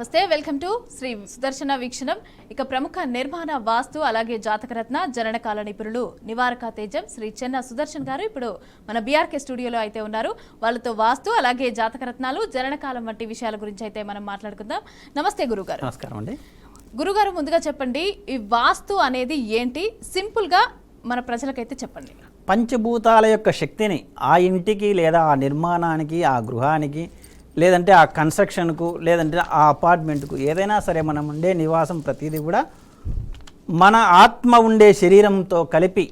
నమస్తే welcome to Shri Sudarshana Veekshanam. ఇక ప్రముఖ నిర్మాణ వాస్తు అలాగే జాతకరత్న జననకాల నిపుణులు నివారక తేజం శ్రీ చెన్న సుదర్శన్ గారు ఇప్పుడు మన బీఆర్కే స్టూడియోలో అయితే ఉన్నారు. వాళ్ళతో వాస్తు అలాగే జాతకరత్నాలు జననకాలం వంటి విషయాల గురించి అయితే మనం మాట్లాడుకుందాం. నమస్తే గురుగారు. నమస్కారం అండి. గురుగారు ముందుగా చెప్పండి ఈ వాస్తు అనేది ఏంటి? సింపుల్గా మన ప్రజలకైతే చెప్పండి. పంచభూతాల యొక్క శక్తిని ఆ ఇంటికి లేదా ఆ నిర్మాణానికి ఆ గృహానికి లేదంటే ఆ కన్స్ట్రక్షన్కు లేదంటే ఆ అపార్ట్మెంట్కు ఏదైనా సరే మనం ఉండే నివాసం ప్రతిదీ కూడా మన ఆత్మ ఉండే శరీరంతో కలిపి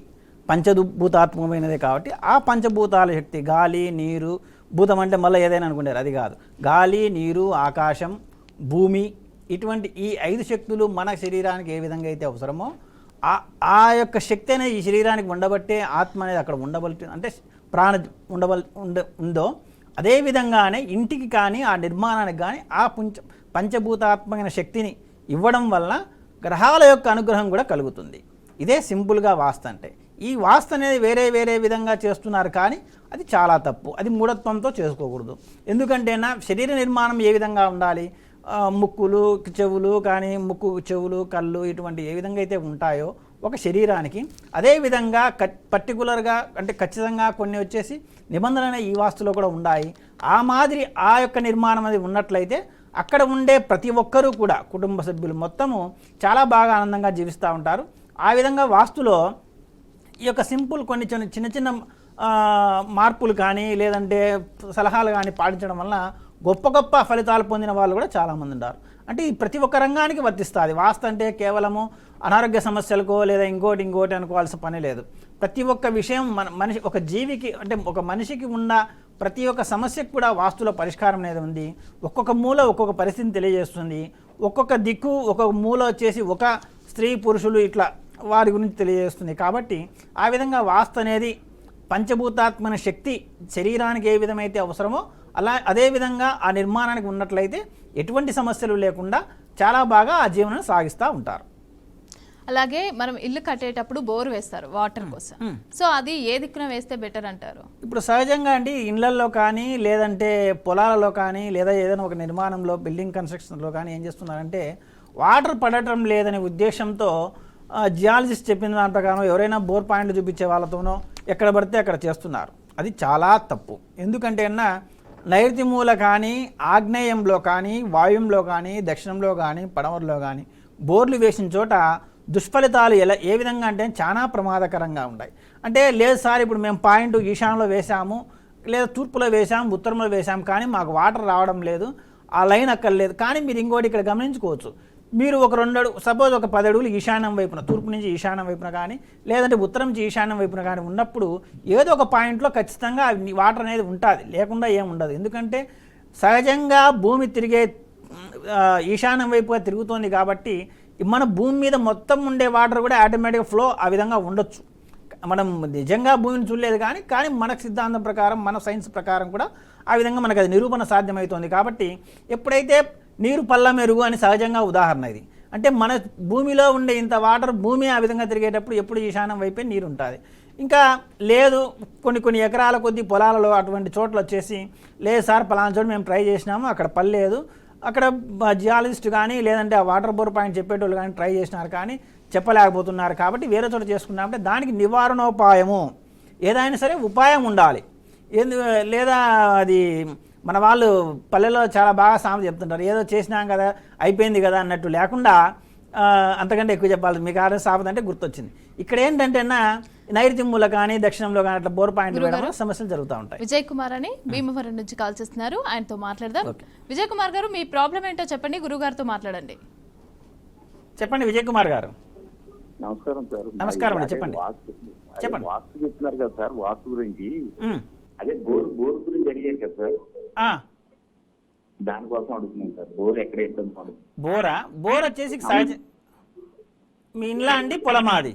పంచభూతాత్మకమైనదే కాబట్టి ఆ పంచభూతాల శక్తి గాలి నీరు భూతం అంటే మళ్ళీ ఏదైనా అనుకుంటారు అది కాదు. గాలి నీరు ఆకాశం భూమి ఇటువంటి ఈ ఐదు శక్తులు మన శరీరానికి ఏ విధంగా అయితే అవసరమో ఆ ఆ యొక్క శక్తి అనేది ఈ శరీరానికి ఉండబట్టే ఆత్మ అనేది అక్కడ ఉండబల్ అంటే ప్రాణ ఉండబల్ ఉండ ఉందో అదే విధంగానే ఇంటికి కానీ ఆ నిర్మాణానికి కానీ ఆ పంచ పంచభూతాత్మకమైన శక్తిని ఇవ్వడం వల్ల గ్రహాల యొక్క అనుగ్రహం కూడా కలుగుతుంది. ఇదే సింపుల్గా వాస్త అంటే. ఈ వాస్త అనేది వేరే వేరే విధంగా చేస్తున్నారు కానీ అది చాలా తప్పు. అది మూఢత్వంతో చేసుకోకూడదు. ఎందుకంటే నా శరీర నిర్మాణం ఏ విధంగా ఉండాలి? ముక్కులు చెవులు కానీ ముక్కు చెవులు కళ్ళు ఇటువంటి ఏ విధంగా అయితే ఉంటాయో ఒక శరీరానికి. అదేవిధంగా క పర్టికులర్గా అంటే ఖచ్చితంగా కొన్ని వచ్చేసి నిబంధనలు ఈ వాస్తులో కూడా ఉన్నాయి ఆ మాదిరి ఆ యొక్క నిర్మాణం అది ఉన్నట్లయితే అక్కడ ఉండే ప్రతి ఒక్కరూ కూడా కుటుంబ సభ్యులు మొత్తము చాలా బాగా ఆనందంగా జీవిస్తూ ఉంటారు. ఆ విధంగా వాస్తులో ఈ యొక్క సింపుల్ కొన్ని చిన్న చిన్న చిన్న మార్పులు కానీ లేదంటే సలహాలు కానీ పాటించడం వల్ల గొప్ప గొప్ప ఫలితాలు పొందిన వాళ్ళు కూడా చాలామంది ఉన్నారు అంటే ఈ ప్రతి ఒక్క రంగానికి వర్తిస్తుంది. వాస్తు అంటే కేవలము అనారోగ్య సమస్యలకో లేదా ఇంకోటి ఇంకోటి అనుకోవాల్సిన పని లేదు. ప్రతి ఒక్క విషయం మన మనిషి ఒక జీవికి అంటే ఒక మనిషికి ఉన్న ప్రతి ఒక్క సమస్యకు కూడా వాస్తులో పరిష్కారం అనేది ఉంది. ఒక్కొక్క మూల ఒక్కొక్క పరిస్థితిని తెలియజేస్తుంది. ఒక్కొక్క దిక్కు ఒక్కొక్క మూల వచ్చేసి ఒక స్త్రీ పురుషులు ఇట్లా వారి గురించి తెలియజేస్తుంది. కాబట్టి ఆ విధంగా వాస్తు అనేది పంచభూతాత్మన శక్తి శరీరానికి ఏ విధమైతే అవసరమో అలా అదే విధంగా ఆ నిర్మాణానికి ఉన్నట్లయితే ఎటువంటి సమస్యలు లేకుండా చాలా బాగా ఆ జీవనం సాగిస్తూ ఉంటారు. అలాగే మనం ఇల్లు కట్టేటప్పుడు బోర్ వేస్తారు వాటర్ కోసం. సో అది ఏ దిక్కున వేస్తే బెటర్ అంటారు? ఇప్పుడు సహజంగా అండి ఇళ్ళల్లో కానీ లేదంటే పొలాలలో కానీ లేదా ఏదైనా ఒక నిర్మాణంలో బిల్డింగ్ కన్స్ట్రక్షన్లో కానీ ఏం చేస్తున్నారంటే వాటర్ పడటం లేదనే ఉద్దేశంతో జియాలజిస్ట్ చెప్పిన దాని ప్రకారం ఎవరైనా బోర్ పాయింట్ చూపించే వాళ్ళతోనో ఎక్కడ పడితే అక్కడ చేస్తున్నారు. అది చాలా తప్పు. ఎందుకంటే అన్న నైరుతి మూల కానీ ఆగ్నేయంలో కానీ వాయుంలో కానీ దక్షిణంలో కానీ పడమరలో కానీ బోర్లు వేసిన చోట దుష్ఫలితాలు ఎలా ఏ విధంగా అంటే చాలా ప్రమాదకరంగా ఉన్నాయి అంటే లేదు సార్ ఇప్పుడు మేము పాయింట్ ఈశాన్లో వేసాము లేదా తూర్పులో వేసాము ఉత్తరంలో వేసాం కానీ మాకు వాటర్ రావడం లేదు ఆ లైన్ అక్కడ లేదు కానీ మీరు ఇంకోటి ఇక్కడ గమనించుకోవచ్చు. మీరు ఒక రెండు అడుగు సపోజ్ ఒక పది అడుగులు ఈశాన్యం వైపున తూర్పు నుంచి ఈశాన్యం వైపున కానీ లేదంటే ఉత్తరం నుంచి ఈశాన్యం వైపున కానీ ఉన్నప్పుడు ఏదో ఒక పాయింట్లో ఖచ్చితంగా వాటర్ అనేది ఉంటుంది లేకుండా ఏం ఉండదు. ఎందుకంటే సహజంగా భూమి తిరిగే ఈశాన్యం వైపుగా తిరుగుతోంది కాబట్టి మన భూమి మీద మొత్తం ఉండే వాటర్ కూడా ఆటోమేటిక్గా ఫ్లో ఆ విధంగా ఉండొచ్చు. మనం నిజంగా భూమిని చూడలేదు కానీ కానీ మన సిద్ధాంతం ప్రకారం మన సైన్స్ ప్రకారం కూడా ఆ విధంగా మనకు అది నిరూపణ సాధ్యమవుతోంది. కాబట్టి ఎప్పుడైతే నీరు పల్ల మెరుగు అని సహజంగా ఉదాహరణ ఇది. అంటే మన భూమిలో ఉండే ఇంత వాటర్ భూమి ఆ విధంగా తిరిగేటప్పుడు ఎప్పుడు ఈశాన్యం వైపే నీరు ఉంటుంది ఇంకా లేదు కొన్ని కొన్ని ఎకరాల కొద్ది పొలాలలో అటువంటి చోట్ల వచ్చేసి లేదు సార్ పలానా చోటు మేము ట్రై చేసినాము అక్కడ పర్లేదు అక్కడ జియాలజిస్ట్ కానీ లేదంటే ఆ వాటర్ బోర్ పాయింట్ చెప్పేటోళ్ళు కానీ ట్రై చేసినారు కానీ చెప్పలేకపోతున్నారు కాబట్టి వేరే చోట చేసుకున్నామంటే దానికి నివారణోపాయము. ఏదైనా సరే ఉపాయం ఉండాలి. ఎందు లేదా అది మన వాళ్ళు పల్లెలో చాలా బాగా సామెత చెప్తుంటారు. ఏదో చేసినాం కదా అయిపోయింది కదా అన్నట్టు లేకుండా అంతకంటే ఎక్కువ చెప్పాలి మీకు ఆరోగ్య సామెత అంటే గుర్తొచ్చింది. ఇక్కడ ఏంటంటే అన్న నైరుతి మూల కానీ దక్షిణంలో కానీ అట్లా బోర్ పాయింట్ వేయడం సమస్యలు జరుగుతూ ఉంటాయి. విజయ్ కుమార్ అని భీమవరం నుంచి కాల్ చేస్తున్నారు. ఆయనతో మాట్లాడదాం. విజయ్ కుమార్ గారు మీ ప్రాబ్లం ఏంటో చెప్పండి. గురువు గారితో మాట్లాడండి. చెప్పండి విజయ్ కుమార్ గారు. నమస్కారం సార్. నమస్కారం చెప్పండి. చెప్పండి. వాస్తు చెప్తున్నారు కదా సార్ వాస్తు గురించి. అదే బోర్ బోర్ గురించి అడిగారు కదా సార్. దానికోసం అడుగుతున్నాను సార్. బోర్ ఎక్కడ బోరా? బోర్ వచ్చేసి సహజ మీ ఇండ్లా అండి? పొలమాది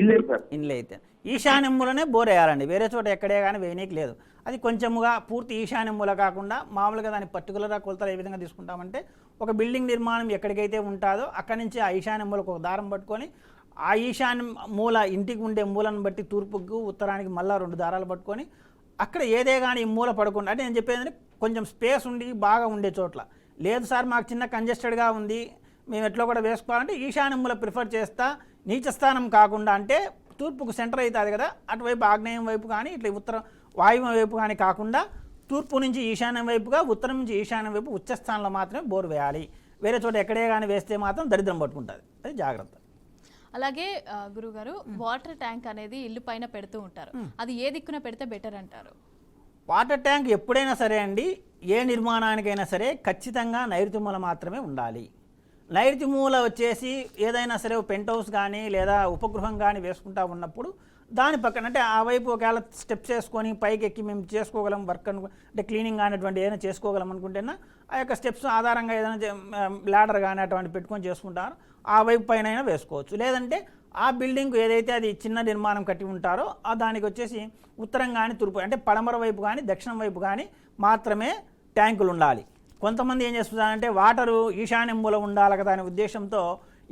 ఇల్లే సార్. ఇండ్లు అయితే. ఈశాన్యములనే బోర్ వేయాలండి. వేరే చోట ఎక్కడే కానీ వేయనీకి లేదు. అది కొంచెముగా పూర్తి ఈశాన్యముల కాకుండా మామూలుగా దాని పర్టికులర్గా కొలతలు ఏ విధంగా తీసుకుంటామంటే ఒక బిల్డింగ్ నిర్మాణం ఎక్కడికైతే ఉంటుందో అక్కడి నుంచి ఆ ఈశాన్య మూలకు ఒక దారం పట్టుకొని ఆ ఈశాన్య మూల ఇంటికి ఉండే మూలను బట్టి తూర్పుకు ఉత్తరానికి మళ్ళా రెండు దారాలు పట్టుకొని అక్కడ ఏదే కానీ మూల పడకుండా అంటే నేను చెప్పేది కొంచెం స్పేస్ ఉండి బాగా ఉండే చోట్ల. లేదు సార్ మాకు చిన్న కంజెస్టెడ్గా ఉంది మేము ఎట్లా కూడా వేసుకోవాలంటే ఈశాన్య మూల ప్రిఫర్ చేస్తా నీచస్థానం కాకుండా అంటే తూర్పుకు సెంటర్ అవుతుంది కదా అటువైపు ఆగ్నేయం వైపు కానీ ఇట్లా ఉత్తరం వాయువ్యం వైపు కానీ కాకుండా తూర్పు నుంచి ఈశాన్యం వైపుగా ఉత్తరం నుంచి ఈశాన్యం వైపు ఉచ్చస్థానంలో మాత్రమే బోరు వేయాలి. వేరే చోట ఎక్కడే కానీ వేస్తే మాత్రం దరిద్రం పట్టుకుంటుంది. అది జాగ్రత్త. అలాగే గురుగారు వాటర్ ట్యాంక్ అనేది ఇల్లు పైన పెడుతూ ఉంటారు. అది ఏ దిక్కున పెడితే బెటర్ అంటారు? వాటర్ ట్యాంక్ ఎప్పుడైనా సరే అండి ఏ నిర్మాణానికైనా సరే ఖచ్చితంగా నైరుతి మూల మాత్రమే ఉండాలి. నైరుతి మూల వచ్చేసి ఏదైనా సరే పెంట్ హౌస్ కానీ లేదా ఉపగృహం కానీ వేసుకుంటా ఉన్నప్పుడు దాని పక్కన అంటే ఆ వైపు ఒకవేళ స్టెప్స్ వేసుకొని పైకి ఎక్కి మేము చేసుకోగలం వర్క్ అను అంటే క్లీనింగ్ కానిటువంటి ఏదైనా చేసుకోగలం అనుకుంటేనా ఆ యొక్క స్టెప్స్ ఆధారంగా ఏదైనా ల్యాడర్ కానీ అటువంటి పెట్టుకొని చేసుకుంటారు. ఆ వైపు పైన అయినా వేసుకోవచ్చు. లేదంటే ఆ బిల్డింగ్ ఏదైతే అది చిన్న నిర్మాణం కట్టి ఉంటారో ఆ దానికి వచ్చేసి ఉత్తరం కానీ తూర్పు అంటే పడమర వైపు కానీ దక్షిణం వైపు కానీ మాత్రమే ట్యాంకులు ఉండాలి. కొంతమంది ఏం చేస్తున్నారంటే వాటరు ఈశాన్యం మూల ఉండాలి కదా అనే ఉద్దేశంతో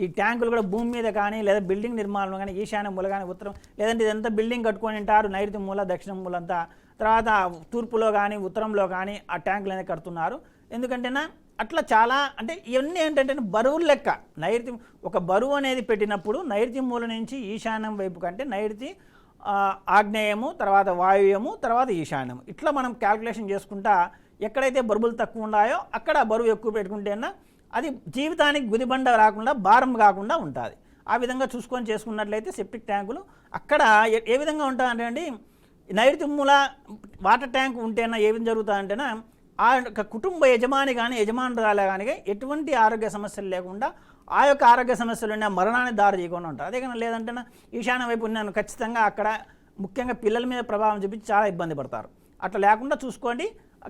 ఈ ట్యాంకులు కూడా భూమి మీద కానీ లేదా బిల్డింగ్ నిర్మాణం కానీ ఈశాన్యం మూల కానీ ఉత్తరం లేదంటే ఇదంతా బిల్డింగ్ కట్టుకొని ఉంటారు నైరుతి మూల దక్షిణం మూల అంతా తర్వాత తూర్పులో కానీ ఉత్తరంలో కానీ ఆ ట్యాంకులు అనేది కడుతున్నారు. ఎందుకంటేనా అట్లా చాలా అంటే ఇవన్నీ ఏంటంటే బరువులు లెక్క. నైరుతి ఒక బరువు అనేది పెట్టినప్పుడు నైరుతి మూల నుంచి ఈశాన్యం వైపు కంటే నైరుతి ఆగ్నేయము తర్వాత వాయువ్యము తర్వాత ఈశాన్యము. ఇట్లా మనం క్యాల్కులేషన్ చేసుకుంటా ఎక్కడైతే బరువులు తక్కువ ఉన్నాయో అక్కడ బరువు ఎక్కువ పెట్టుకుంటేనా అది జీవితానికి గుదిబండ రాకుండా భారం కాకుండా ఉంటుంది. ఆ విధంగా చూసుకొని చేసుకున్నట్లయితే సెప్టిక్ ట్యాంకులు అక్కడ ఏ- విధంగా ఉంటాయంటే అండి నైరుతి మూల వాటర్ ట్యాంక్ ఉంటేనా ఏమి జరుగుతుందంటేనా ఆ యొక్క కుటుంబ యజమాని కానీ యజమానురాలే కానీ ఎటువంటి ఆరోగ్య సమస్యలు లేకుండా ఆ యొక్క ఆరోగ్య సమస్యలు ఉన్న మరణాన్ని దారి చేయకుండా ఉంటారు. అదే కానీ లేదంటే ఈశాన్య వైపు ఉన్నాను. ఖచ్చితంగా అక్కడ ముఖ్యంగా పిల్లల మీద ప్రభావం చూపించి చాలా ఇబ్బంది పడతారు. అట్లా లేకుండా చూసుకోండి.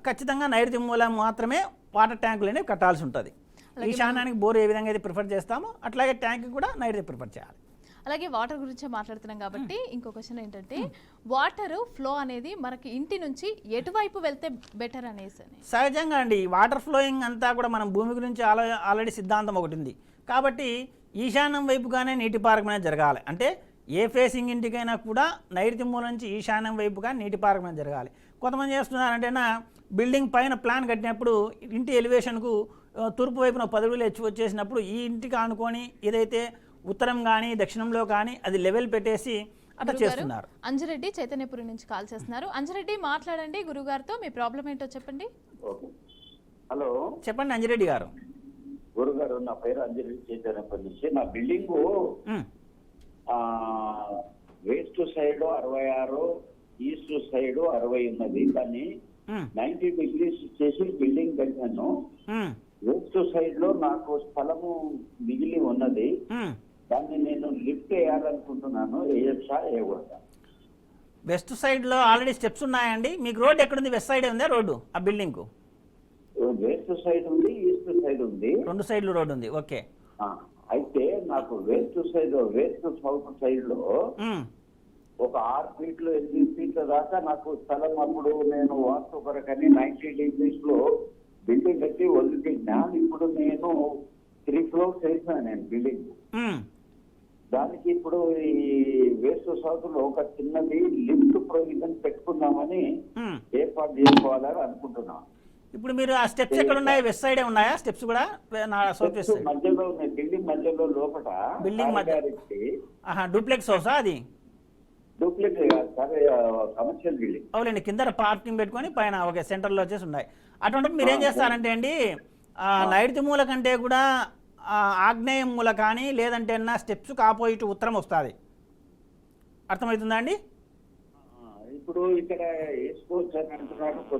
ఖచ్చితంగా నైరుతి మూలం మాత్రమే వాటర్ ట్యాంకులు అనేవి కట్టాల్సి ఉంటుంది. ఈశాన్యానికి బోర్ ఏ విధంగా అయితే ప్రిఫర్ చేస్తామో అట్లాగే ట్యాంక్ కూడా నైరుతి ప్రిఫర్ చేయాలి. అలాగే వాటర్ గురించే మాట్లాడుతున్నాం కాబట్టి ఇంకో క్వశ్చన్ ఏంటంటే వాటర్ ఫ్లో అనేది మనకి ఇంటి నుంచి ఎటువైపు వెళ్తే బెటర్ అనేసి అని. సహజంగా అండి వాటర్ ఫ్లోయింగ్ అంతా కూడా మనం భూమి గురించి ఆల ఆల్రెడీ సిద్ధాంతం ఒకటి ఉంది. కాబట్టి ఈశాన్యం వైపుగానే నీటి పారకం అనేది జరగాలి. అంటే ఏ ఫేసింగ్ ఇంటికైనా కూడా నైరుతి మూల నుంచి ఈశాన్యం వైపుగా నీటి పారకం అనేది జరగాలి. కొంతమంది చేస్తున్నారంటేనా బిల్డింగ్ పైన ప్లాన్ కట్టినప్పుడు ఇంటి ఎలివేషన్కు తూర్పు వైపున పదవులు హెచ్చు వచ్చేసినప్పుడు ఈ ఇంటికి ఆనుకొని ఏదైతే ఉత్తరం కానీ దక్షిణంలో కానీ అది లెవెల్ పెట్టేసి అట్లా చేస్తున్నారు. అంజరెడ్డి చైతన్యపురి నుంచి కాల్ చేస్తున్నారు. అంజరెడ్డి మాట్లాడండి గురుగారితో. మీ ప్రాబ్లం ఏంటో చెప్పండి. ఓకే. హలో. చెప్పండి అంజిరెడ్డి గారు. గురుగారు నా పేరు అంజలి చైతన్యపల్లి నుంచి. నా బిల్డింగ్ వెస్ట్ సైడ్ అరవై ఆరు ఈస్ట్ సైడ్ అరవై ఉన్నది. కానీ ఉమ్, నైన్టీ డిగ్రీస్ చేసి బిల్డింగ్ కట్టాను. వెస్ట్ సైడ్లో నాకు స్థలము మిగిలి ఉన్నది. దాన్ని నేను లిఫ్ట్ వేయాలనుకుంటున్నాను వేయచ్చా వేయకూడదా వెస్ట్ సైడ్లో ఆల్రెడీ స్టెప్స్ ఉన్నాయండి. మీకు రోడ్ ఎక్కడుంది? వెస్ట్ సైడ్ ఉందా రోడ్డు? ఆ బిల్డింగ్కు వెస్ట్ సైడ్ ఉంది ఈస్ట్ సైడ్ ఉంది. రెండు సైడ్లు రోడ్డు ఉంది. ఓకే. అయితే నాకు వెస్ట్ సైడ్ వెస్ట్ సౌత్ సైడ్లో ఒక ఆరు ఫీట్లు ఎనిమిది ఫీట్ల దాకా నాకు స్థలం అప్పుడు నేను వాస్తు కొరకని నైన్టీ డిగ్రీస్లో బిల్డింగ్ కట్టి వదిలిపెట్టినా ఇప్పుడు నేను త్రీ ఫ్లోర్స్ వేసాను నేను బిల్డింగ్ దానికి ఇప్పుడు ఈ వేస్ట్ సౌత్లో ఒక చిన్నది లిఫ్ట్ ప్రొవిజన్ పెట్టుకుందామని. ఏర్పాటు చేసుకోవాలని అనుకుంటున్నా. ఇప్పుడు మీరు ఆ స్టెప్స్ ఎక్కడ ఉన్నాయి? వెస్ట్ సైడే ఉన్నాయా? స్టెప్స్ కూడా మధ్యలో ఉన్నాయి. బిల్డింగ్ మధ్యలో లోపల బిల్డింగ్ మధ్య- డూప్లెక్స్ హౌసా అది? కాదు సార్ కమర్షియల్ బిల్డింగ్. అవునండి కింద పార్కింగ్ పెట్టుకొని పైన ఓకే సెంటర్లో వచ్చేసి ఉన్నాయి. అటువంటి మీరు ఏం చేస్తారంటే అండి నైరుతి మూల కంటే కూడా ఆ, ఆగ్నేయం మూల కానీ లేదంటే అన్న స్టెప్స్కి ఆపోజిట్ ఉత్తరం వస్తుంది. అర్థమవుతుందా అండి? ఇప్పుడు ఇక్కడ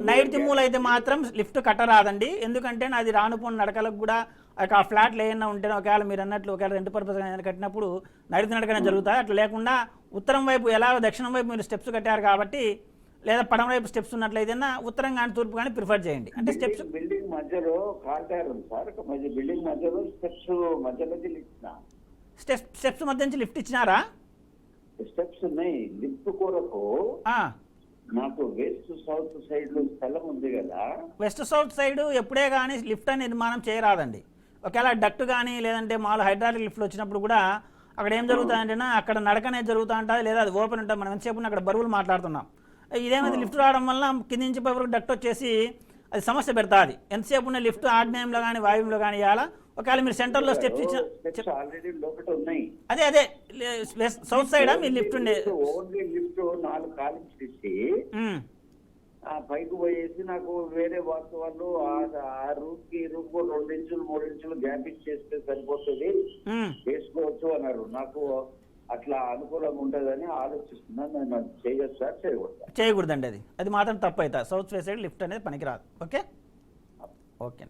నైరుతి మూల అయితే మాత్రం లిఫ్ట్ కట్టరాదండి. ఎందుకంటే అది రానుపోని నడకలకు కూడా ఆ ఫ్లాట్లు ఏమైనా ఉంటే ఒకవేళ మీరు అన్నట్లు ఒకవేళ రెండు పర్పస్ కట్టినప్పుడు నైరుతి నడకనే జరుగుతాయి. అట్లా లేకుండా ఉత్తరం వైపు ఎలా దక్షిణం వైపు మీరు స్టెప్స్ కట్టారు కాబట్టి లేదా పడమ వైపు స్టెప్స్ ఉన్నట్లయితే ఉత్తరం కానీ తూర్పు కానీ ప్రిఫర్ చేయండి. అంటే స్టెప్స్ బిల్డింగ్- మధ్యలో కాంటార్ ఉంది సార్. మధ్య బిల్డింగ్ మధ్యలో స్టెప్స్ మధ్యలోకి ఇచ్చిన స్టెప్స్ స్టెప్స్ మధ్య నుంచి లిఫ్ట్ ఇచ్చినారా? స్టెప్స్ ఉన్నాయి. లిఫ్ట్ కొరకు నాకు వెస్ట్ సౌత్ సైడ్లో స్థలం ఉంది కదా. వెస్ట్ సౌత్ సైడ్ ఎప్పుడే కానీ లిఫ్ట్ అని నిర్మాణం చేయరాదండి. ఒకవేళ డక్ట్ కానీ లేదంటే మామూలు హైడ్రాలిక్ లిఫ్ట్లు వచ్చినప్పుడు కూడా అక్కడ ఏం జరుగుతుందంటేనా అక్కడ నడకనే జరుగుతూ ఉంటుంది లేదా అది ఓపెన్ ఉంటుంది. మనం ఎంతసేపు అక్కడ బరువులు మాట్లాడుతున్నాం. ఇదేమైతే లిఫ్ట్ రావడం వల్ల కింది నుంచి పై వరకు డక్ట్ వచ్చేసి అది సమస్య పెడతాది. ఎంతసేపు ఉన్న లిఫ్ట్ ఆగ్నేయంలో కానీ వాయువులో కానీ ఇవ్వాలా ఒకవేళ మీరు సెంటర్లో స్టెప్స్ ఇచ్చిన అదే అదే సౌత్ సైడా మీ లిఫ్ట్ ఉండే? ఓన్లీ లిఫ్ట్ నాలుగు కాలింగ్స్ ఇచ్చి పైకి పోయేసి నాకు వేరే వాస్తు వాళ్ళు ఆ- రూమ్కి కు రెండు ఇంచులు మూడు ఇంచులు గ్యాప్ ఇచ్చేస్తే సరిపోతుంది. వేసుకోవచ్చు అన్నారు. నాకు అట్లా అనుకూలంగా ఉంటుందని ఆలోచిస్తున్నాను నేను చేయొచ్చా? చేయకూడదా? చేయకూడదండి అది. అది మాత్రం తప్పు అవుతుంది సౌత్ ఫేస్ సైడ్ లిఫ్ట్ అనేది పనికిరాదు. ఓకే? ఓకే.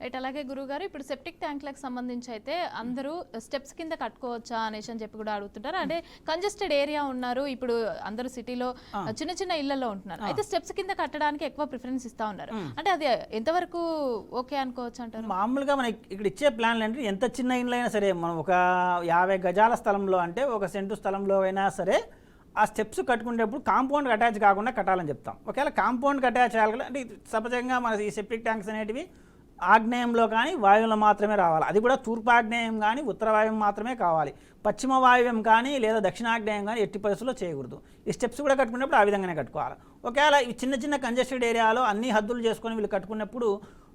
రైట్ అలాగే గురుగారు ఇప్పుడు సెప్టిక్ ట్యాంక్లకు సంబంధించి అయితే అందరూ స్టెప్స్ కింద కట్టుకోవచ్చా అనేసి అని చెప్పి కూడా అడుగుతుంటారు. అంటే కంజెస్టెడ్ ఏరియా ఉన్నారు ఇప్పుడు అందరూ సిటీలో చిన్న చిన్న ఇళ్ళలో ఉంటున్నారు. అయితే స్టెప్స్ కింద కట్టడానికి ఎక్కువ ప్రిఫరెన్స్ ఇస్తా ఉన్నారు. అంటే అది ఎంతవరకు ఓకే అనుకోవచ్చు అంటారు? మామూలుగా మనకి ఇక్కడ ఇచ్చే ప్లాన్లు అంటే ఎంత చిన్న ఇండ్లు అయినా సరే మనం ఒక యాభై గజాల స్థలంలో అంటే ఒక సెంటు స్థలంలో అయినా సరే ఆ స్టెప్స్ కట్టుకునేటప్పుడు కాంపౌండ్కి అటాచ్ కాకుండా కట్టాలని చెప్తాం. ఒకవేళ కాంపౌండ్కి అటాచ్ చేయాలి అంటే సహజంగా మన ఈ సెప్టిక్ ట్యాంక్స్ అనేటివి ఆగ్నేయంలో కానీ వాయువులో మాత్రమే రావాలి. అది కూడా తూర్పు ఆగ్నేయం కానీ ఉత్తర వాయువు మాత్రమే కావాలి. పశ్చిమ వాయువ్యం కానీ లేదా దక్షిణాగ్నేయం కానీ ఎట్టి పరిస్థితుల్లో చేయకూడదు. ఈ స్టెప్స్ కూడా కట్టుకున్నప్పుడు ఆ విధంగానే కట్టుకోవాలి. ఒకవేళ ఈ చిన్న చిన్న కంజెస్టెడ్ ఏరియాలో అన్ని హద్దులు చేసుకొని వీళ్ళు కట్టుకున్నప్పుడు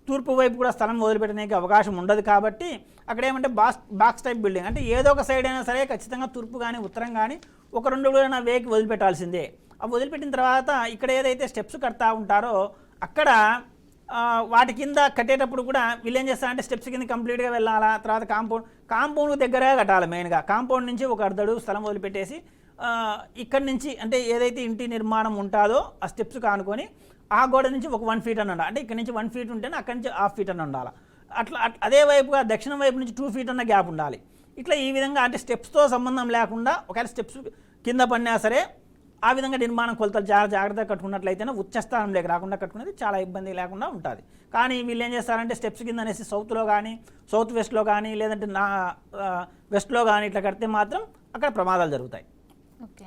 తూర్పు వైపు కూడా స్థలం వదిలిపెట్టడానికి అవకాశం ఉండదు కాబట్టి అక్కడ ఏమంటే బాక్స్ బాక్స్ టైప్ బిల్డింగ్. అంటే ఏదో ఒక సైడ్ అయినా సరే ఖచ్చితంగా తూర్పు కానీ ఉత్తరం కానీ ఒక రెండు కూడా వేకి వదిలిపెట్టాల్సిందే. ఆ వదిలిపెట్టిన తర్వాత ఇక్కడ ఏదైతే స్టెప్స్ కడతా ఉంటారో అక్కడ వాటి కింద కట్టేటప్పుడు కూడా వీళ్ళు ఏం చేస్తారంటే స్టెప్స్ కింద కంప్లీట్గా వెళ్ళాలా? తర్వాత కాంపౌండ్ కాంపౌండ్ దగ్గరే కట్టాలి మెయిన్గా కాంపౌండ్ నుంచి ఒక అర్ధడు స్థలం వదిలిపెట్టేసి ఇక్కడి నుంచి అంటే ఏదైతే ఇంటి నిర్మాణం ఉంటుందో ఆ స్టెప్స్ కానుకొని ఆ గోడ నుంచి ఒక వన్ ఫీట్ అని ఉండాలి. అంటే ఇక్కడ నుంచి వన్ ఫీట్ ఉంటేనే అక్కడి నుంచి హాఫ్ ఫీట్ అని ఉండాలి. అట్లా అట్లా అదే వైపుగా దక్షిణం వైపు నుంచి టూ ఫీట్ అన్న గ్యాప్ ఉండాలి. ఇట్లా ఈ విధంగా అంటే స్టెప్స్తో సంబంధం లేకుండా ఒకవేళ స్టెప్స్ కింద పడినా సరే ఆ విధంగా నిర్మాణం కొలతలు చాలా జాగ్రత్తగా కట్టుకున్నట్లయితేనే ఉచ్చస్థానంలోకి రాకుండా కట్టుకునేది చాలా ఇబ్బంది లేకుండా ఉంటుంది. కానీ వీళ్ళు ఏం చేస్తారంటే స్టెప్స్ కింద అనేసి సౌత్లో కానీ సౌత్ వెస్ట్లో కానీ లేదంటే నా వెస్ట్లో కానీ ఇట్లా కడితే మాత్రం అక్కడ ప్రమాదాలు జరుగుతాయి.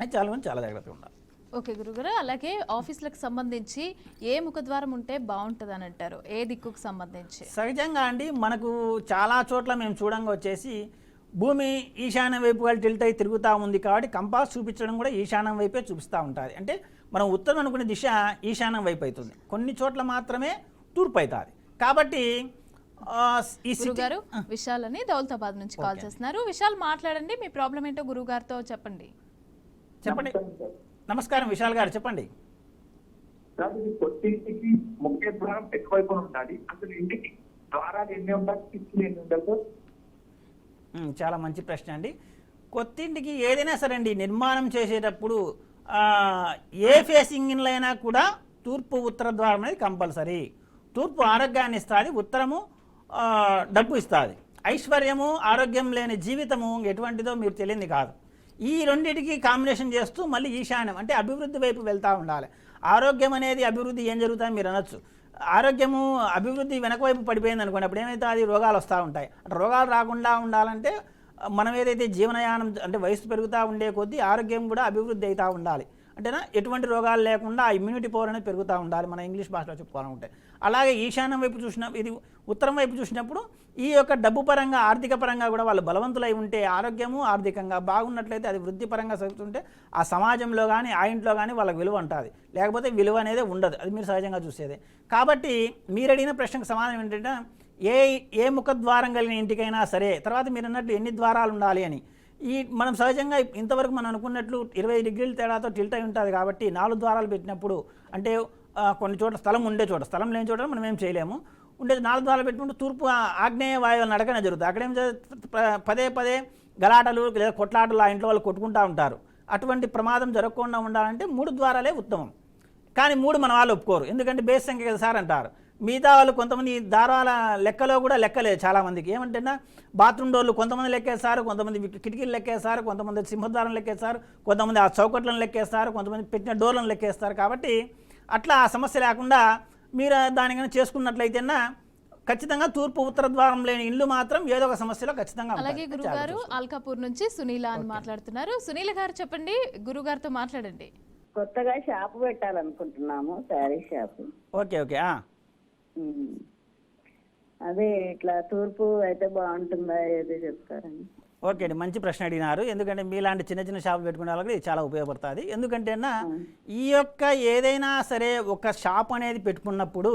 అది చాలా మంది చాలా జాగ్రత్తగా ఉండాలి. ఓకే గురుగారు అలాగే ఆఫీసులకు సంబంధించి ఏ ముఖద్వారం ఉంటే బాగుంటుంది అని అంటారు? ఏ దిక్కుకు సంబంధించి? సహజంగా అండి మనకు చాలా చోట్ల మేము చూడంగా వచ్చేసి భూమి ఈశాన్యం వైపు వాళ్ళు టిల్ట్ అయి తిరుగుతూ ఉంది కాబట్టి కంపాస్ చూపించడం కూడా ఈశాన్యం వైపే చూపిస్తూ ఉంటుంది అంటే మనం ఉత్తరం అనుకునే దిశ ఈశాన్యం వైపు అవుతుంది. కొన్ని చోట్ల మాత్రమే తూర్పు అవుతుంది. కాబట్టి ఆ, ఈ గురుగారు విశాల్ అని దౌలతాబాద్ నుంచి కాల్ చేస్తున్నారు. విశాల్ మాట్లాడండి. మీ ప్రాబ్లం ఏంటో గురువు గారితో చెప్పండి. చెప్పండి. నమస్కారం విశాల్ గారు చెప్పండి. సార్ ఇది కొత్తింటికి ముఖ్య ద్వారం ఎక్కువైపు ఉండాలి. అసలు ఇంటికి ద్వారాలు ఎన్ని ఉంటాయి? కిటికీలు ఎన్ని ఉంటాయి సార్? ఉమ్, చాలా మంచి ప్రశ్న అండి. కొత్తింటికి ఏదైనా సరే అండి నిర్మాణం చేసేటప్పుడు ఏ ఫేసింగ్ అయినా కూడా తూర్పు ఉత్తర ద్వారం అనేది కంపల్సరీ. తూర్పు ఆరోగ్యాన్ని ఇస్తుంది ఉత్తరము డబ్బు ఇస్తుంది. ఐశ్వర్యము ఆరోగ్యం లేని జీవితము ఎటువంటిదో మీరు తెలియంది కాదు. ఈ రెండింటికి కాంబినేషన్ చేస్తూ మళ్ళీ ఈశాన్యం అంటే అభివృద్ధి వైపు వెళ్తూ ఉండాలి. ఆరోగ్యం అనేది అభివృద్ధి ఏం జరుగుతుందో మీరు అనొచ్చు. ఆరోగ్యము అభివృద్ధి వెనకవైపు పడిపోయింది అనుకోండి అప్పుడు ఏమైతే అది రోగాలు వస్తూ ఉంటాయి. అంటే రోగాలు రాకుండా ఉండాలంటే మనం ఏదైతే జీవనయానం అంటే వయసు పెరుగుతూ ఉండే కొద్దీ ఆరోగ్యం కూడా అభివృద్ధి అవుతూ ఉండాలి. అంటేనా ఎటువంటి రోగాలు లేకుండా ఆ ఇమ్యూనిటీ పవర్ అనేది పెరుగుతూ ఉండాలి. మన ఇంగ్లీష్ భాషలో చెప్పుకోవాలంటే. అలాగే ఈశాన్యం వైపు చూసిన ఇది ఉత్తరం వైపు చూసినప్పుడు ఈ యొక్క డబ్బు పరంగా ఆర్థిక పరంగా కూడా వాళ్ళు బలవంతులై ఉంటే ఆరోగ్యము ఆర్థికంగా బాగున్నట్లయితే అది వృద్ధిపరంగా చదువుతుంటే ఆ సమాజంలో కానీ ఆ ఇంట్లో కానీ వాళ్ళకి విలువ ఉంటుంది లేకపోతే విలువ అనేది ఉండదు. అది మీరు సహజంగా చూసేదే. కాబట్టి మీరు అడిగిన ప్రశ్నకు సమాధానం ఏంటంటే ఏ ఏ ముఖద్వారం కలిగిన ఇంటికైనా సరే తర్వాత మీరు అన్నట్లు ఎన్ని ద్వారాలు ఉండాలి అని. ఈ మనం సహజంగా ఇంతవరకు మనం అనుకున్నట్లు ఇరవై డిగ్రీల తేడాతో టిల్ట్ అయి ఉంటుంది కాబట్టి నాలుగు ద్వారాలు పెట్టినప్పుడు అంటే కొన్ని చోట్ల స్థలం ఉండే చోట స్థలం లేని చోట మనం ఏం చేయలేము. ఉండేది నాలుగు ద్వారాలు పెట్టుకుంటే తూర్పు ఆగ్నేయ వాయువుల నడకనే జరుగుతుంది అక్కడ ఏం ప- పదే పదే గలాటలు లేదా కొట్లాటలు ఆ ఇంట్లో వాళ్ళు కొట్టుకుంటూ ఉంటారు. అటువంటి ప్రమాదం జరగకుండా ఉండాలంటే మూడు ద్వారాలే ఉత్తమం. కానీ మూడు మన వాళ్ళు ఒప్పుకోరు. ఎందుకంటే బేస్ సంఖ్య కదా సార్ అంటారు. మిగతా వాళ్ళు కొంతమంది దారాల లెక్కలో కూడా లెక్కలేదు చాలామందికి ఏమంటేనా బాత్రూమ్ డోర్లు కొంతమంది లెక్కేస్తారు కొంతమంది కిటికీలు లెక్కేస్తారు కొంతమంది సింహద్వారం లెక్కేస్తారు కొంతమంది ఆ చౌకట్లను లెక్కేస్తారు కొంతమంది పెట్టిన డోర్లను లెక్కేస్తారు కాబట్టి అట్లా ఆ సమస్య లేకుండా మీరు దానికైనా చేసుకున్నట్లయితేనా ఖచ్చితంగా తూర్పు ఉత్తర ద్వారం లేని ఇల్లు మాత్రం ఏదో ఒక సమస్యలో ఖచ్చితంగా. అలాగే గురువు గారు అల్కాపూర్ నుంచి సునీల అని మాట్లాడుతున్నారు. సునీల గారు చెప్పండి గురువు గారితో మాట్లాడండి. కొత్తగా షాప్ పెట్టాలనుకుంటున్నాము శారీ షాప్. Okay okay. అదే ఇట్లా తూర్పు అయితే బాగుంటుందా ఏదో చెప్తారని. ఓకే అండి మంచి ప్రశ్న అడిగినారు. ఎందుకంటే మీలాంటి చిన్న చిన్న షాపులు పెట్టుకునే వాళ్ళకి ఇది చాలా ఉపయోగపడుతుంది. ఎందుకంటే అన్న ఈ యొక్క ఏదైనా సరే ఒక షాప్ అనేది పెట్టుకున్నప్పుడు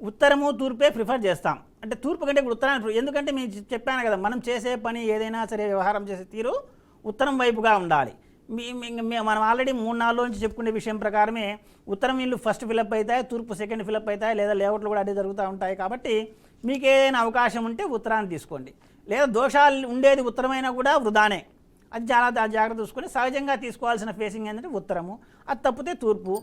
ఉత్తరము తూర్పే ప్రిఫర్ చేస్తాం. అంటే తూర్పు కంటే ఇప్పుడు ఉత్తరాన్ని ఎందుకంటే మేము చెప్పాను కదా మనం చేసే పని ఏదైనా సరే వ్యవహారం చేసే తీరు ఉత్తరం వైపుగా ఉండాలి. మనం ఆల్రెడీ మూడు నాలుగు నుంచి చెప్పుకునే విషయం ప్రకారమే ఉత్తరం ఇల్లు ఫస్ట్ ఫిలప్ అవుతాయి తూర్పు సెకండ్ ఫిలప్ అవుతాయి లేదా లేఅవుట్లు కూడా అదే జరుగుతూ ఉంటాయి కాబట్టి మీకు ఏదైనా అవకాశం ఉంటే ఉత్తరాన్ని తీసుకోండి. లేదా దోషాలు ఉండేది ఉత్తరమైనా కూడా వృధానే. అది చాలా జాగ్రత్త చూసుకొని సహజంగా తీసుకోవాల్సిన ఫేసింగ్ ఏంటంటే ఉత్తరము. అది తప్పితే తూర్పు.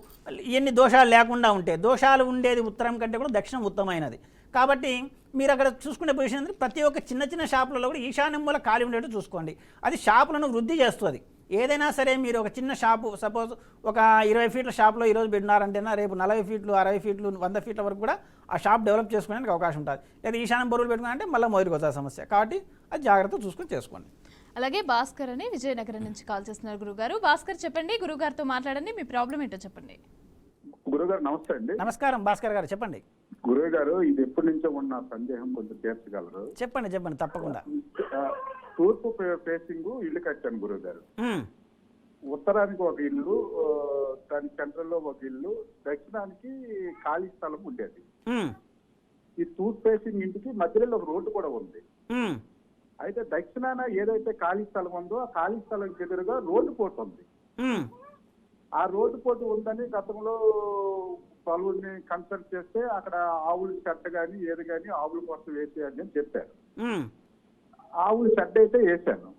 ఎన్ని దోషాలు లేకుండా ఉంటే దోషాలు ఉండేది ఉత్తరం కంటే కూడా దక్షిణం ఉత్తమైనది. కాబట్టి మీరు అక్కడ చూసుకునే పొజిషన్ ఏంటంటే ప్రతి ఒక్క చిన్న చిన్న షాపులలో కూడా ఈశాన్యం మూల ఖాళీ ఉండేట్టు చూసుకోండి. అది షాపులను వృద్ధి చేస్తుంది. ఏదైనా సరే మీరు ఒక చిన్న షాపు సపోజ్ ఒక ఇరవై ఫీట్ల షాప్లో ఈరోజు పెట్టినారంటేనా రేపు నలభై ఫీట్లు అరవై ఫీట్లు వంద ఫీట్ల వరకు కూడా ఆ షాప్ డెవలప్ చేసుకునేందుకు అవకాశం ఉంటుంది. లేదా ఈశాన్యం బరువులు పెట్టుకున్నారంటే మళ్ళీ మొదటికి వస్తుంది సమస్య. కాబట్టి అది జాగ్రత్త చూసుకొని చేసుకోండి. అలాగే భాస్కర్ అని విజయనగరం నుంచి కాల్ చేస్తున్నారు గురుగారు. భాస్కర్ చెప్పండి. గురుగారితో మాట్లాడండి. మీ ప్రాబ్లం ఏంటో చెప్పండి. గురుగారు నమస్తే అండి. నమస్కారం భాస్కర్ గారు చెప్పండి. గురువు గారు ఇది ఎప్పటి నుంచో ఉన్న సందేహం కొంచెం తీర్చగలరు. చెప్పండి చెప్పండి తప్పకుండా. తూర్పు ఫేసింగ్ ఇల్లు కట్టాను గురువు గారు ఉత్తరానికి ఒక ఇల్లు దాని సెంట్రల్లో ఒక ఇల్లు దక్షిణానికి ఖాళీ స్థలం ఉండేది. ఈ తూర్పు ఫేసింగ్ ఇంటికి మధ్యలో ఒక రోడ్డు కూడా ఉంది. అయితే దక్షిణాన ఏదైతే ఖాళీ స్థలం ఉందో ఆ ఖాళీ స్థలం ఎదురుగా రోడ్డు పోతుంది ఉమ్, ఆ రోడ్డు పోటు ఉందని గతంలో పలువురిని కన్సల్ట్ చేస్తే అక్కడ ఆవులు చెట్ట కానీ ఏది కానీ ఆవుల కోసం వేసేయని అని చెప్పారు. ఆవుల చెడ్డ అయితే వేసాను.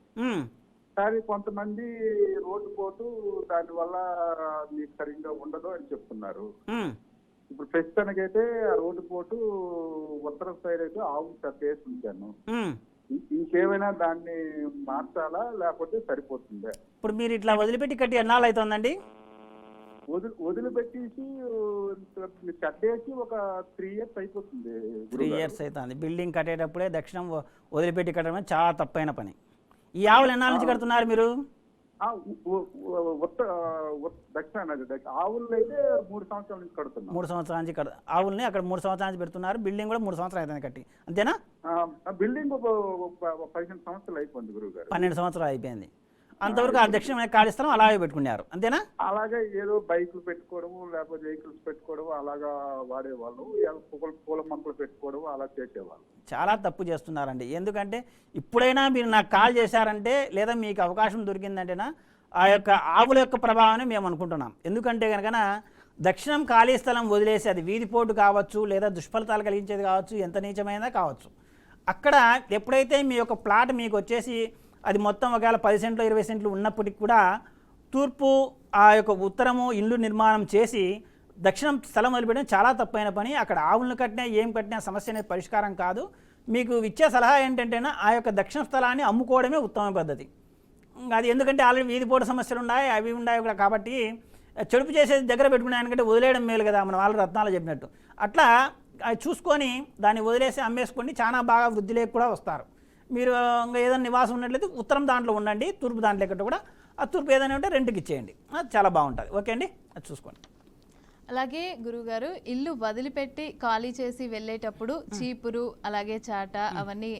కానీ కొంతమంది రోడ్డు పోటు దానివల్ల మీకు సరిగ్గా ఉండదు అని చెప్తున్నారు. ఇప్పుడు ప్రస్తుతానికైతే ఆ రోడ్డు పోటు ఉత్తరం సైడ్ అయితే ఆవు చెత్త వేసి ఉంచాను. ఇంకేమైనా దాన్ని మార్చాలా లేకపోతే సరిపోతుందా? ఇప్పుడు మీరు ఇట్లా వదిలిపెట్టి కట్టి ఎన్నాళ్ళు అవుతుందండి? వదిలి వదిలిపెట్టేసి చెడ్డేసి ఒక త్రీ ఇయర్స్ అయిపోతుంది త్రీ. ఇయర్స్ అవుతుంది బిల్డింగ్ కట్టేటప్పుడే దక్షిణం వదిలిపెట్టి కట్టడం చాలా తప్పైన పని. ఈ ఆవులు ఎన్నాళ్ళ నుంచి కడుతున్నారు మీరు? ఆ, ఉ- ఉ- ఉ- ఉత్త ఉత్- దక్షిణ నది దగ్గర ఆవుల్లో అయితే మూడు సంవత్సరాల నుంచి కడుతున్నాం. మూడు సంవత్సరాల నుంచి కడ ఆవుల్ని అక్కడ మూడు సంవత్సరాల నుంచి పెడుతున్నారు. బిల్డింగ్ కూడా మూడు సంవత్సరాలు అవుతుంది కట్టి. అంతేనా? బిల్డింగ్ పదిహేను సంవత్సరాలు అయిపోయింది గురువు గారు. పన్నెండు సంవత్సరాలు అయిపోయింది. అంతవరకు ఆ దక్షిణ ఖాళీ స్థలం అలాగే పెట్టుకున్నారు. అంతేనా? అలాగే ఏదో బైకులు పెట్టుకోవడం లేకపోతే వెహికల్స్ పెట్టుకోవడం అలాగా వాడేవాళ్ళు. పూల పూల మొక్కలు పెట్టుకోవడం అలా చేసేవాళ్ళు. చాలా తప్పు చేస్తున్నారండి. ఎందుకంటే ఇప్పుడైనా మీరు నాకు కాల్ చేశారంటే లేదా మీకు అవకాశం దొరికిందంటేనా ఆ యొక్క ఆవుల యొక్క ప్రభావాన్ని మేము అనుకుంటున్నాం. ఎందుకంటే కనుక దక్షిణం ఖాళీ స్థలం వదిలేసి అది వీధిపోటు కావచ్చు లేదా దుష్ఫలితాలు కలిగించేది కావచ్చు ఎంత నీచమైనా కావచ్చు. అక్కడ ఎప్పుడైతే మీ యొక్క ప్లాట్ మీకు వచ్చేసి అది మొత్తం ఒకవేళ పది సెంట్లు ఇరవై సెంట్లు ఉన్నప్పటికి కూడా తూర్పు ఆ యొక్క ఉత్తరము ఇల్లు నిర్మాణం చేసి దక్షిణం స్థలం వదిలిపెట్టడం చాలా తప్పైన పని. అక్కడ ఆవులను కట్టినా ఏం కట్టినా సమస్య అనేది పరిష్కారం కాదు. మీకు ఇచ్చే సలహా ఏంటంటేనా ఆ యొక్క దక్షిణ స్థలాన్ని అమ్ముకోవడమే ఉత్తమ పద్ధతి. ఇంకా అది ఎందుకంటే ఆల్రెడీ వీధిపోటు సమస్యలు ఉన్నాయి అవి ఉన్నాయి కూడా కాబట్టి చెడుపు చేసేది దగ్గర పెట్టుకున్నాయనికంటే వదిలేయడం మేలు కదా మన వాళ్ళు రత్నాలు చెప్పినట్టు. అట్లా అది చూసుకొని దాన్ని వదిలేసి అమ్మేసుకొని చాలా బాగా వృద్ధిలోకి కూడా వస్తారు. మీరు ఇంకా ఏదైనా నివాసం ఉన్నట్లయితే ఉత్తరం దాంట్లో ఉండండి తూర్పు దాంట్లో ఎక్కడ కూడా. ఆ తూర్పు ఏదైనా ఉంటే రెంట్కి ఇచ్చేయండి. అది చాలా బాగుంటుంది. ఓకే అండి? అది చూసుకోండి. అలాగే గురుగారు ఇల్లు వదిలిపెట్టి ఖాళీ చేసి వెళ్ళేటప్పుడు చీపురు అలాగే చాట అవన్నీ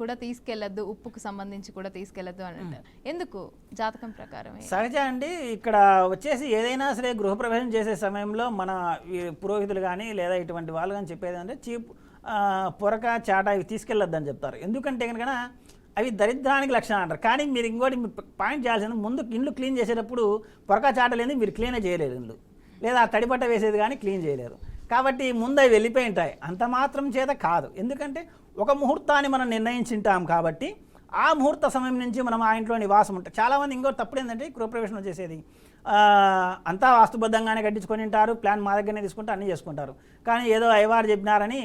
కూడా తీసుకెళ్ళొద్దు ఉప్పుకు సంబంధించి కూడా తీసుకెళ్ళొద్దు అని అంటారు. ఎందుకు? జాతకం ప్రకారమే. సహజ అండి ఇక్కడ వచ్చేసి ఏదైనా సరే గృహప్రవేశం చేసే సమయంలో మన పురోహితులు కానీ లేదా ఇటువంటి వాళ్ళు కానీ చెప్పేది అంటే చీప్ పొరక చాట ఇవి తీసుకెళ్ళొద్దని చెప్తారు. ఎందుకంటే కనుక అవి దరిద్రానికి లక్షణం అంటారు. కానీ మీరు ఇంకోటి పాయింట్ చేయాల్సింది ముందు ఇండ్లు క్లీన్ చేసేటప్పుడు పొరక చాట లేని మీరు క్లీనే చేయలేరు ఇండ్లు. లేదా ఆ తడిబట్ట వేసేది కానీ క్లీన్ చేయలేరు కాబట్టి ముందు అవి వెళ్ళిపోయి ఉంటాయి. అంత మాత్రం చేత కాదు. ఎందుకంటే ఒక ముహూర్తాన్ని మనం నిర్ణయించుంటాం కాబట్టి ఆ ముహూర్త సమయం నుంచి మనం ఆ ఇంట్లో నివాసం ఉంటాం. చాలామంది ఇంకో తప్పుడు ఏంటంటే గృహప్రవేశం చేసేది. అంతా వాస్తుబద్ధంగానే కట్టించుకొని ఉంటారు. ప్లాన్ మా దగ్గరనే తీసుకుంటే అన్నీ చేసుకుంటారు. కానీ ఏదో అయ్యవారు చెప్పినారని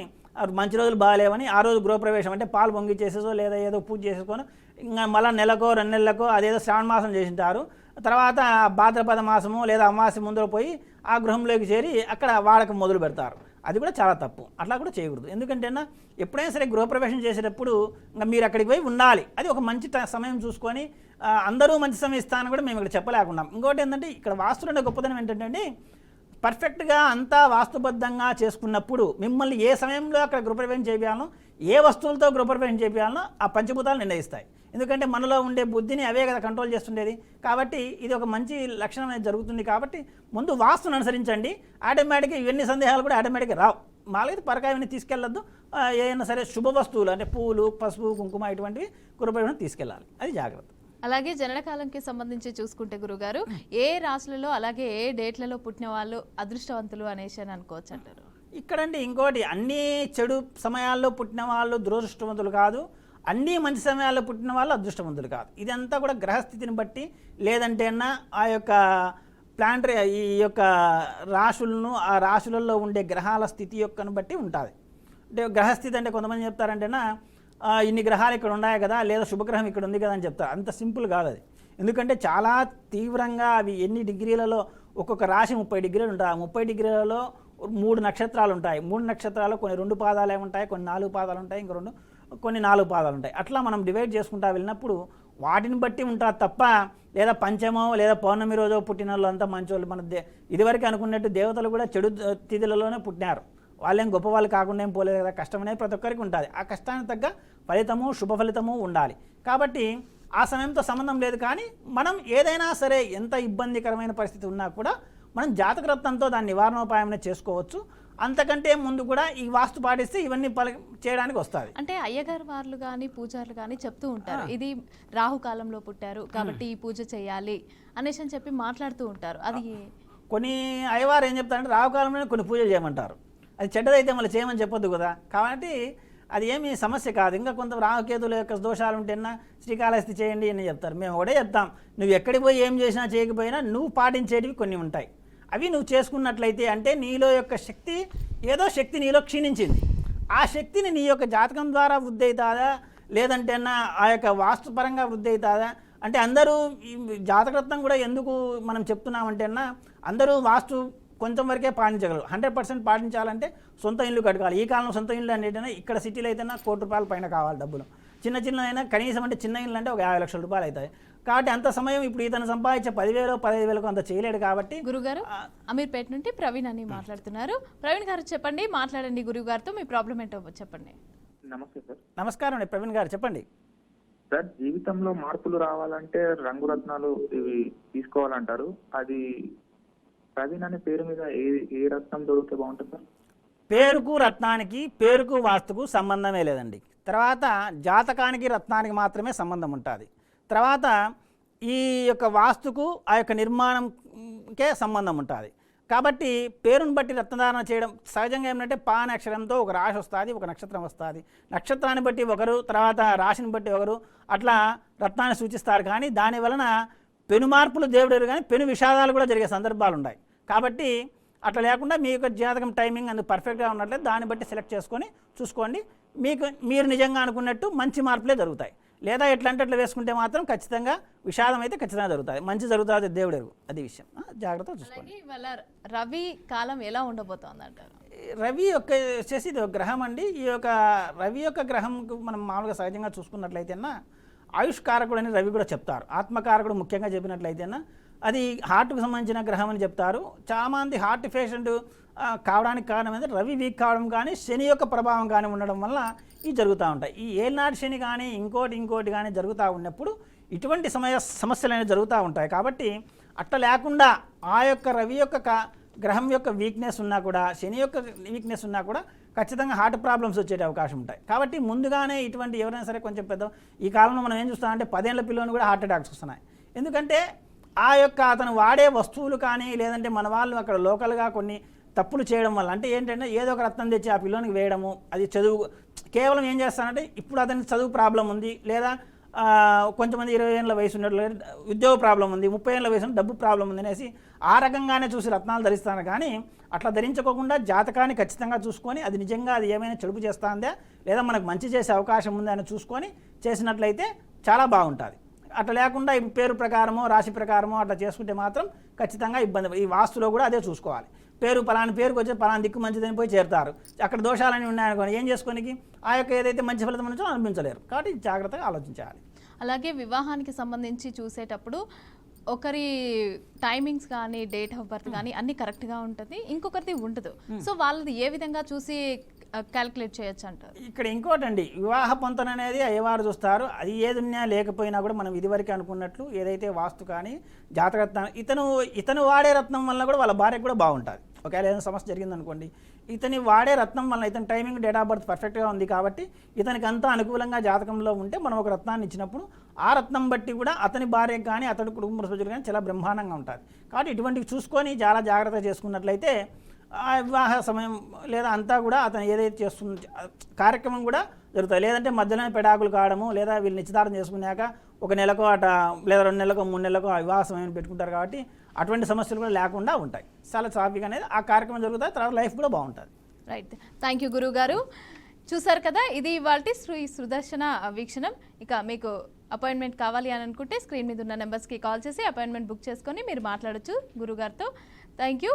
మంచి రోజులు బాగాలేవని ఆ రోజు గృహప్రవేశం అంటే పాలు పొంగిచ్చేసేసో లేదా ఏదో పూజ చేసుకొని ఇంకా మళ్ళీ నెలకో రెండు నెలలకో అదేదో శ్రావణ మాసం చేసింటారు. తర్వాత భాద్రపద మాసము లేదా అమావాస్య ముందర పోయి ఆ గృహంలోకి చేరి అక్కడ వాడకం మొదలు పెడతారు. అది కూడా చాలా తప్పు. అట్లా కూడా చేయకూడదు. ఎందుకంటే అన్న ఎప్పుడైనా సరే గృహప్రవేశం చేసేటప్పుడు ఇంకా మీరు అక్కడికి పోయి ఉండాలి. అది ఒక మంచి సమయం చూసుకొని అందరూ మంచి సమయం ఇస్తానని కూడా మేము ఇక్కడ చెప్పలేకున్నాం. ఇంకోటి ఏంటంటే ఇక్కడ ఉండే గొప్పదనం ఏంటంటే పర్ఫెక్ట్గా అంతా వాస్తుబద్ధంగా చేసుకున్నప్పుడు మిమ్మల్ని ఏ సమయంలో అక్కడ గృహప్రవేశం చేయాలనో ఏ వస్తువులతో గృహప్రవేశం చేయాలనో ఆ పంచభూతాలు నిర్ణయిస్తాయి. ఎందుకంటే మనలో ఉండే బుద్ధిని అవే కదా కంట్రోల్ చేస్తుండేది. కాబట్టి ఇది ఒక మంచి లక్షణం అనేది జరుగుతుంది కాబట్టి ముందు వాస్తును అనుసరించండి. ఆటోమేటిక్గా ఇవన్నీ సందేహాలు కూడా ఆటోమేటిక్గా రావు. మాలైతే పరకాయని తీసుకెళ్ళొద్దు. ఏదైనా సరే శుభ వస్తువులు అంటే పూలు పసుపు కుంకుమ ఇటువంటివి కురబడి తీసుకెళ్ళాలి. అది జాగ్రత్త. అలాగే జననకాలంకి సంబంధించి చూసుకుంటే గురుగారు ఏ రాశులలో అలాగే ఏ డేట్లలో పుట్టిన వాళ్ళు అదృష్టవంతులు అనేసి అని అనుకోవచ్చు అంటారు. ఇక్కడండి ఇంకోటి అన్ని చెడు సమయాల్లో పుట్టిన వాళ్ళు దురదృష్టవంతులు కాదు. అన్ని మంచి సమయాల్లో పుట్టిన వాళ్ళు అదృష్టవంతులు కాదు. ఇదంతా కూడా గ్రహస్థితిని బట్టి లేదంటే ఆ యొక్క ప్లాంటరీ ఈ యొక్క రాశులను ఆ రాశులలో ఉండే గ్రహాల స్థితి యొక్కను బట్టి ఉంటుంది. అంటే గ్రహస్థితి అంటే కొంతమంది చెప్తారంటేనా ఇన్ని గ్రహాలు ఇక్కడ ఉన్నాయి కదా లేదా శుభగ్రహం ఇక్కడ ఉంది కదా అని చెప్తారు. అంత సింపుల్ కాదు అది. ఎందుకంటే చాలా తీవ్రంగా అవి ఎన్ని డిగ్రీలలో ఒక్కొక్క రాశి ముప్పై డిగ్రీలు ఉంటాయి ఆ ముప్పై డిగ్రీలలో మూడు నక్షత్రాలు ఉంటాయి. మూడు నక్షత్రాలు కొన్ని రెండు పాదాలే ఉంటాయి కొన్ని నాలుగు పాదాలు ఉంటాయి ఇంక రెండు కొన్ని నాలుగు పాదాలు ఉంటాయి. అట్లా మనం డివైడ్ చేసుకుంటా వెళ్ళినప్పుడు వాటిని బట్టి ఉంటుంది తప్ప లేదా పంచమో లేదా పౌర్ణమి రోజో పుట్టిన వాళ్ళు అంతా మంచోళ్ళు. మన దే ఇదివరకు అనుకున్నట్టు దేవతలు కూడా చెడు తిథులలోనే పుట్టినారు. వాళ్ళేం గొప్ప వాళ్ళు కాకుండా ఏం పోలేదు కదా? కష్టం అనేది ప్రతి ఒక్కరికి ఉంటుంది ఆ కష్టానికి తగ్గ ఫలితము శుభ ఫలితము ఉండాలి. కాబట్టి ఆ సమయంతో సంబంధం లేదు కానీ మనం ఏదైనా సరే ఎంత ఇబ్బందికరమైన పరిస్థితి ఉన్నా కూడా మనం జాతకరత్నంతో దాని నివారణోపాయం చేసుకోవచ్చు. అంతకంటే ముందు కూడా ఈ వాస్తు పాటిస్తే ఇవన్నీ పలి చేయడానికి వస్తుంది. అంటే అయ్యగారు వార్లు కానీ పూజారులు కానీ చెప్తూ ఉంటారు. ఇది రాహుకాలంలో పుట్టారు కాబట్టి ఈ పూజ చేయాలి అనేసి అని చెప్పి మాట్లాడుతూ ఉంటారు. అది కొన్ని అయ్యవారు ఏం చెప్తారంటే రావుకాలంలోనే కొన్ని పూజలు చేయమంటారు. అది చెడ్డదైతే మళ్ళీ చేయమని చెప్పొద్దు కదా. కాబట్టి అది ఏమీ సమస్య కాదు. ఇంకా కొంత రాహుకేతుల యొక్క దోషాలు ఉంటేనా శ్రీకాళహస్తి చేయండి అని చెప్తారు. మేము కూడా చెప్తాం. నువ్వు ఎక్కడికి పోయి ఏం చేసినా చేయకపోయినా నువ్వు పాటించేటివి కొన్ని ఉంటాయి. అవి నువ్వు చేసుకున్నట్లయితే అంటే నీలో యొక్క శక్తి ఏదో శక్తి నీలో క్షీణించింది. ఆ శక్తిని నీ యొక్క జాతకం ద్వారా వృద్ధి అవుతుందా లేదంటే ఆ యొక్క వాస్తుపరంగా వృద్ధి అవుతుందా అంటే అందరూ జాతకరత్నం కూడా ఎందుకు మనం చెప్తున్నామంటే అందరూ వాస్తు కొంచెం వరకే పాటించగలరు. హండ్రెడ్ పర్సెంట్ పాటించాలంటే సొంత ఇల్లు కట్టుకోవాలి ఈ కాలంలో సొంత ఇల్లు అనేటైనా ఇక్కడ సిటీలో అయితేనా కోటి రూపాయల పైన కావాలి డబ్బులు. చిన్న చిన్న అయినా కనీసం అంటే చిన్న ఇల్లు అంటే ఒక యాభై లక్షల రూపాయలు అవుతాయి. కాబట్టి అంత సమయం ఇప్పుడు ఇతను సంపాదించే పదివేలు పదిహేను వేలకు అంత చేయలేడు కాబట్టి గురుగారు అమీర్పేట నుండి ప్రవీణ్ అని మాట్లాడుతున్నారు. ప్రవీణ్ గారు చెప్పండి మాట్లాడండి గురువు గారితో మీ ప్రాబ్లం ఏంటో చెప్పండి. నమస్తే సార్. నమస్కారం అండి ప్రవీణ్ గారు చెప్పండి. సార్ జీవితంలో మార్పులు రావాలంటే రంగురత్నాలు ఇవి తీసుకోవాలంటారు. అది ప్రవీణ్ అనే పేరు మీద ఏ ఏ రత్నం దొరికితే బాగుంటుంది సార్? పేరుకు రత్నానికి పేరుకు వాస్తుకు సంబంధమే లేదండి. తర్వాత జాతకానికి రత్నానికి మాత్రమే సంబంధం ఉంటుంది. తర్వాత ఈ యొక్క వాస్తుకు ఆ యొక్క నిర్మాణంకే సంబంధం ఉంటుంది. కాబట్టి పేరును బట్టి రత్నధారణ చేయడం సహజంగా ఏమిటంటే పా అక్షరంతో ఒక రాశి వస్తుంది ఒక నక్షత్రం వస్తుంది. నక్షత్రాన్ని బట్టి ఒకరు తర్వాత రాశిని బట్టి ఒకరు అట్లా రత్నాన్ని సూచిస్తారు. కానీ దాని వలన పెను మార్పులు దేవుడు కానీ పెను విషాదాలు కూడా జరిగే సందర్భాలు ఉన్నాయి కాబట్టి అట్లా లేకుండా మీ యొక్క జాతకం టైమింగ్ అందుకు పర్ఫెక్ట్గా ఉన్నట్లయితే దాన్ని బట్టి సెలెక్ట్ చేసుకొని చూసుకోండి. మీకు మీరు నిజంగా అనుకున్నట్టు మంచి మార్పులే జరుగుతాయి. లేదా ఎట్లా అంటే అట్లా వేసుకుంటే మాత్రం ఖచ్చితంగా విషాదం అయితే ఖచ్చితంగా జరుగుతుంది. మంచి జరుగుతుంది దేవుడు అది విషయం. ఆ, జాగ్రత్తగా చూసుకోండి. రవి కాలం ఎలా ఉండబోతోంది అంటారు రవి యొక్క వచ్చేసి ఇది ఒక గ్రహం అండి. ఈ యొక్క రవి యొక్క గ్రహంకు మనం మామూలుగా సహజంగా చూసుకున్నట్లయితేనా ఆయుష్ కారకుడు అని రవి కూడా చెప్తారు. ఆత్మకారకుడు ముఖ్యంగా చెప్పినట్లయితేనా అది హార్ట్కు సంబంధించిన గ్రహం అని చెప్తారు. చాలామంది హార్ట్ పేషెంట్ కావడానికి కారణం ఏంటంటే రవి వీక్ కావడం కానీ శని యొక్క ప్రభావం కానీ ఉండడం వల్ల ఇవి జరుగుతూ ఉంటాయి. ఈ ఏనాడు శని కానీ ఇంకోటి ఇంకోటి కానీ జరుగుతూ ఉన్నప్పుడు ఇటువంటి సమయ సమస్యలు అనేవి జరుగుతూ ఉంటాయి. కాబట్టి అట్ట లేకుండా ఆ యొక్క రవి యొక్క గ్రహం యొక్క వీక్నెస్ ఉన్నా కూడా శని యొక్క వీక్నెస్ ఉన్నా కూడా ఖచ్చితంగా హార్ట్ ప్రాబ్లమ్స్ వచ్చే అవకాశం ఉంటాయి. కాబట్టి ముందుగానే ఇటువంటి ఎవరైనా సరే కొంచెం పెద్ద ఈ కాలంలో మనం ఏం చూస్తామంటే పదేళ్ళ పిల్లలు కూడా హార్ట్ అటాక్స్ వస్తున్నాయి. ఎందుకంటే ఆ యొక్క అతను వాడే వస్తువులు కానీ లేదంటే మన వాళ్ళు అక్కడ లోకల్గా కొన్ని తప్పులు చేయడం వల్ల అంటే ఏంటంటే ఏదో ఒక రత్నం తెచ్చి ఆ పిల్లోనికి వేయడము అది చదువు కేవలం ఏం చేస్తానంటే ఇప్పుడు అతనికి చదువు ప్రాబ్లం ఉంది లేదా కొంతమంది ఇరవై ఏళ్ళ వయసు ఉన్నట్లు ఉద్యోగ ప్రాబ్లం ఉంది ముప్పై ఏళ్ళ వయసు డబ్బు ప్రాబ్లం ఉంది అనేసి ఆ రకంగానే చూసి రత్నాలు ధరిస్తాను కానీ అట్లా ధరించుకోకుండా జాతకాన్ని ఖచ్చితంగా చూసుకొని అది నిజంగా అది ఏమైనా చెడుపు చేస్తుందా లేదా మనకు మంచి చేసే అవకాశం ఉందా అని చూసుకొని చేసినట్లయితే చాలా బాగుంటుంది. అట్లా లేకుండా పేరు ప్రకారమో రాశి ప్రకారమో అట్లా చేసుకుంటే మాత్రం ఖచ్చితంగా ఇబ్బంది ఈ వాస్తులో కూడా అదే చూసుకోవాలి. పేరు పలాని పేరుకి వచ్చి పలాని దిక్కు మంచిదని పోయి చేరుతారు. అక్కడ దోషాలని ఉన్నాయనుకోని ఏం చేసుకోనికి? ఆ యొక్క ఏదైతే మంచి ఫలితం నుంచో అనిపించలేరు. కాబట్టి జాగ్రత్తగా ఆలోచించాలి. అలాగే వివాహానికి సంబంధించి చూసేటప్పుడు ఒకరి టైమింగ్స్ కానీ డేట్ ఆఫ్ బర్త్ కానీ అన్ని కరెక్ట్గా ఉంటుంది. ఇంకొకరిది ఉండదు. సో వాళ్ళది ఏ విధంగా చూసి క్యాలిక్యులేట్ చేయొచ్చు అంటారు ఇక్కడ ఇంకోటండి వివాహ పొంతన అనేది అయ్యవారు చూస్తారు. అది ఏది ఉన్నా లేకపోయినా కూడా మనం ఇదివరకు అనుకున్నట్లు ఏదైతే వాస్తు కానీ జాతరత్నం ఇతను ఇతను వాడే రత్నం వల్ల కూడా వాళ్ళ భార్యకు కూడా బాగుంటుంది. ఒకవేళ ఏదైనా సమస్య జరిగిందనుకోండి ఇతని వాడే రత్నం వల్ల ఇతని టైమింగ్ డేట్ ఆఫ్ బర్త్ పర్ఫెక్ట్గా ఉంది కాబట్టి ఇతనికి అంతా అనుకూలంగా జాతకంలో ఉంటే మనం ఒక రత్నాన్ని ఇచ్చినప్పుడు ఆ రత్నం బట్టి కూడా అతని భార్యకు కానీ అతని కుటుంబ సభ్యులు కానీ చాలా బ్రహ్మాండంగా ఉంటుంది కాబట్టి ఇటువంటివి చూసుకొని చాలా జాగ్రత్త చేసుకున్నట్లయితే వివాహ సమయం లేదా అంతా కూడా అతను ఏదైతే చేస్తుంది కార్యక్రమం కూడా జరుగుతుంది. లేదంటే మధ్యలోనే పెడాకులు కావడము లేదా వీళ్ళు నిశ్చితార్థం చేసుకున్నాక ఒక నెలకో అట లేదా రెండు నెలకో మూడు నెలలకో ఆ వివాహ సమయం పెట్టుకుంటారు కాబట్టి అటువంటి సమస్యలు కూడా లేకుండా ఉంటాయి. చాలా సాఫీగా అనేది ఆ కార్యక్రమం జరుగుతుంది తర్వాత లైఫ్ కూడా బాగుంటుంది. రైట్. థ్యాంక్ యూ గురువు గారు చూసారు కదా ఇది ఇవాళ శ్రీ సుదర్శన వీక్షణం. ఇక మీకు అపాయింట్మెంట్ కావాలి అని అనుకుంటే స్క్రీన్ మీద ఉన్న నెంబర్స్కి కాల్ చేసి అపాయింట్మెంట్ బుక్ చేసుకొని మీరు మాట్లాడొచ్చు గురుగారితో థ్యాంక్ యూ.